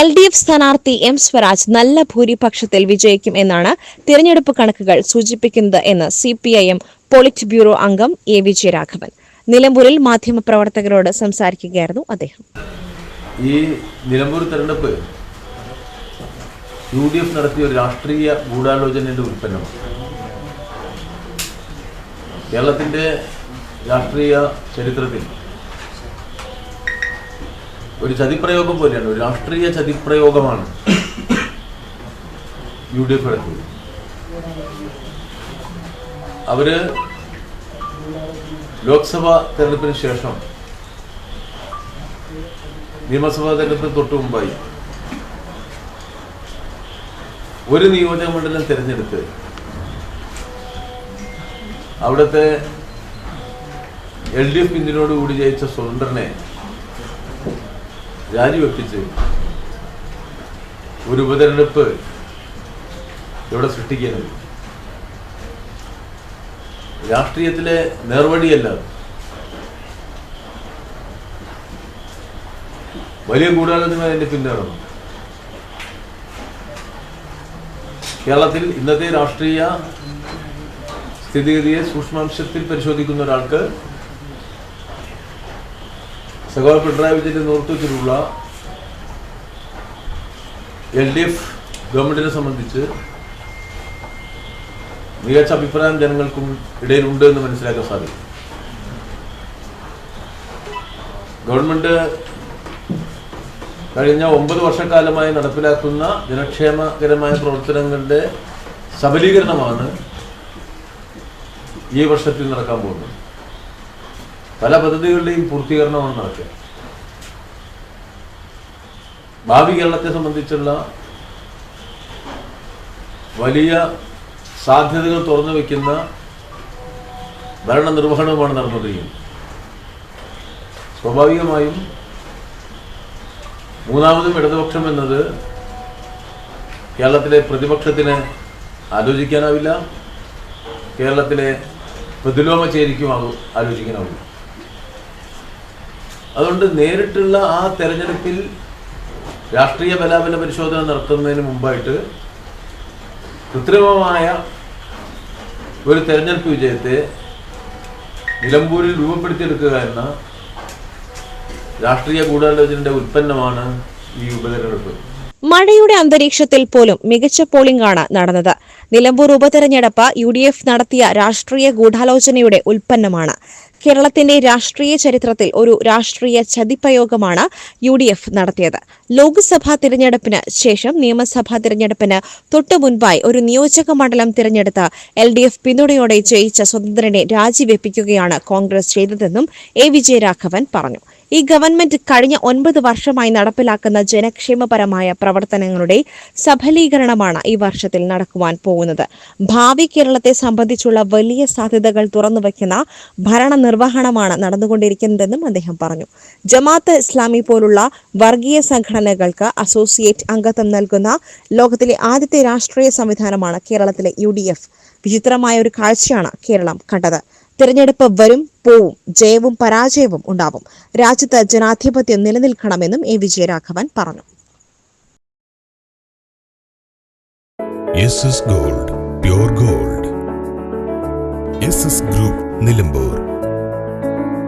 L D F സ്ഥാനാർത്ഥി M Swaraj നല്ല ഭൂരിപക്ഷത്തിൽ വിജയിക്കും എന്നാണ് തിരഞ്ഞെടുപ്പ് കണക്കുകൾ സൂചിപ്പിക്കുന്നത് എന്ന് C P I M politburo അംഗം എ വിജയരാഘവൻ. നിലമ്പൂരിൽ മാധ്യമപ്രവർത്തകരോട് സംസാരിക്കുകയായിരുന്നു അദ്ദേഹം. ഈ നിലമ്പൂർ തെരഞ്ഞെടുപ്പ് യു ഡി എഫ് നടത്തിയ ഒരു രാഷ്ട്രീയ ഗൂഢാലോചനയുടെ ഉൽപ്പന്നമാണ്. കേരളത്തിന്റെ രാഷ്ട്രീയ ചരിത്രത്തിൽ ഒരു ചതിപ്രയോഗം പോലെയാണ് ഒരു രാഷ്ട്രീയ ചതിപ്രയോഗമാണ്. യു ഡി എഫ് നടത്തിയത് അവർ ലോക്സഭാ തെരഞ്ഞെടുപ്പിന് ശേഷം നിയമസഭാ തെരഞ്ഞെടുപ്പിന് തൊട്ട് മുമ്പായി ഒരു നിയോജക മണ്ഡലം തിരഞ്ഞെടുത്ത് അവിടുത്തെ എൽ ഡി എഫ് പിന്തുണയോടുകൂടി ജയിച്ച സ്വതന്ത്രനെ രാജിവെപ്പിച്ച് ഒരു ഉപതെരഞ്ഞെടുപ്പ് ഇവിടെ സൃഷ്ടിക്കുന്നത് രാഷ്ട്രീയത്തിലെ നേർവഴിയല്ല വലിയ ഗൂഢാലോചന അതിന്റെ പിന്നാണ് കേരളത്തിൽ ഇന്നത്തെ രാഷ്ട്രീയ സ്ഥിതിഗതിയെ സൂക്ഷ്മാംശത്തിൽ പരിശോധിക്കുന്ന ഒരാൾക്ക് സഖാവ് പിണറായി വിജയന്റെ നേതൃത്വത്തിലുള്ള എൽ ഡി എഫ് ഗവൺമെന്റിനെ സംബന്ധിച്ച് മികച്ച അഭിപ്രായം ജനങ്ങൾക്കും ഇടയിലുണ്ട് എന്ന് മനസ്സിലാക്കാൻ സാധിക്കും. ഗവൺമെന്റ് കഴിഞ്ഞ ഒമ്പത് വർഷക്കാലമായി നടപ്പിലാക്കുന്ന ജനക്ഷേമകരമായ പ്രവർത്തനങ്ങളുടെ സബലീകരണമാണ് ഈ വർഷത്തിൽ നടക്കാൻ പോകുന്നത്. പല പദ്ധതികളുടെയും പൂർത്തീകരണമാണ് നടക്കുക. ഭാവി കേരളത്തെ സംബന്ധിച്ചുള്ള വലിയ സാധ്യതകൾ തുറന്നു വയ്ക്കുന്ന ഭരണനിർവഹണവുമാണ് നടന്നുകൊണ്ടിരിക്കുന്നത് സ്വാഭാവികമായും മൂന്നാമതും ഇടതുപക്ഷം എന്നത് കേരളത്തിലെ പ്രതിപക്ഷത്തിന് ആലോചിക്കാനാവില്ല കേരളത്തിലെ പ്രതിലോമ ചേരിക്കും ആലോചിക്കാനാവില്ല. അതുകൊണ്ട് നേരിട്ടുള്ള ആ തെരഞ്ഞെടുപ്പിൽ രാഷ്ട്രീയ ബലാബല പരിശോധന നടത്തുന്നതിന് മുമ്പായിട്ട് കൃത്രിമമായ ഒരു തെരഞ്ഞെടുപ്പ് വിജയത്തെ നിലമ്പൂരിൽ രൂപപ്പെടുത്തിയെടുക്കുക എന്ന രാഷ്ട്രീയ ഗൂഢാലോചനയുടെ ഉൽപ്പന്നമാണ് ഈ ഉപതെരഞ്ഞെടുപ്പ്. മഴയുടെ അന്തരീക്ഷത്തിൽ പോലും മികച്ച പോളിംഗ് ആണ് നടന്നത്. നിലമ്പൂർ ഉപതെരഞ്ഞെടുപ്പ് യു ഡി എഫ് നടത്തിയ രാഷ്ട്രീയ ഗൂഢാലോചനയുടെ ഉൽപ്പന്നമാണ്. കേരളത്തിന്റെ രാഷ്ട്രീയ ചരിത്രത്തിൽ ഒരു രാഷ്ട്രീയ ചതിപ്രയോഗമാണ് യു ഡി എഫ് നടത്തിയത്. ലോക്സഭാ തിരഞ്ഞെടുപ്പിന് ശേഷം നിയമസഭാ തിരഞ്ഞെടുപ്പിന് തൊട്ടു മുൻപായി ഒരു നിയോജക മണ്ഡലം തിരഞ്ഞെടുത്ത് എൽ ഡി എഫ് പിന്തുണയോടെ ജയിച്ച സ്വതന്ത്രനെ രാജിവെപ്പിക്കുകയാണ് കോൺഗ്രസ് ചെയ്തതെന്നും എ വിജയരാഘവൻ പറഞ്ഞു. ഈ ഗവൺമെന്റ് കഴിഞ്ഞ ഒൻപത് വർഷമായി നടപ്പിലാക്കുന്ന ജനക്ഷേമപരമായ പ്രവർത്തനങ്ങളുടെ സഫലീകരണമാണ് ഈ വർഷത്തിൽ നടക്കുവാൻ പോകുന്നത്. ഭാവി കേരളത്തെ സംബന്ധിച്ചുള്ള വലിയ സാധ്യതകൾ തുറന്നുവെക്കുന്ന ഭരണനിർവഹണമാണ് നടന്നുകൊണ്ടിരിക്കുന്നതെന്നും അദ്ദേഹം പറഞ്ഞു. ജമാഅത്ത് ഇസ്ലാമി പോലുള്ള വർഗീയ സംഘടനകൾക്ക് അസോസിയേറ്റ് അംഗത്വം നൽകുന്ന ലോകത്തിലെ ആദ്യത്തെ രാഷ്ട്രീയ സംവിധാനമാണ് കേരളത്തിലെ യു വിചിത്രമായ ഒരു കാഴ്ചയാണ് കേരളം കണ്ടത്. തിരഞ്ഞെടുപ്പ് വരും പോവും ജയവും പരാജയവും ഉണ്ടാവും. രാജ്യത്ത് ജനാധിപത്യം നിലനിൽക്കണമെന്നും എ. വിജയരാഘവൻ പറഞ്ഞു. Gold pure gold. Group Nilambur.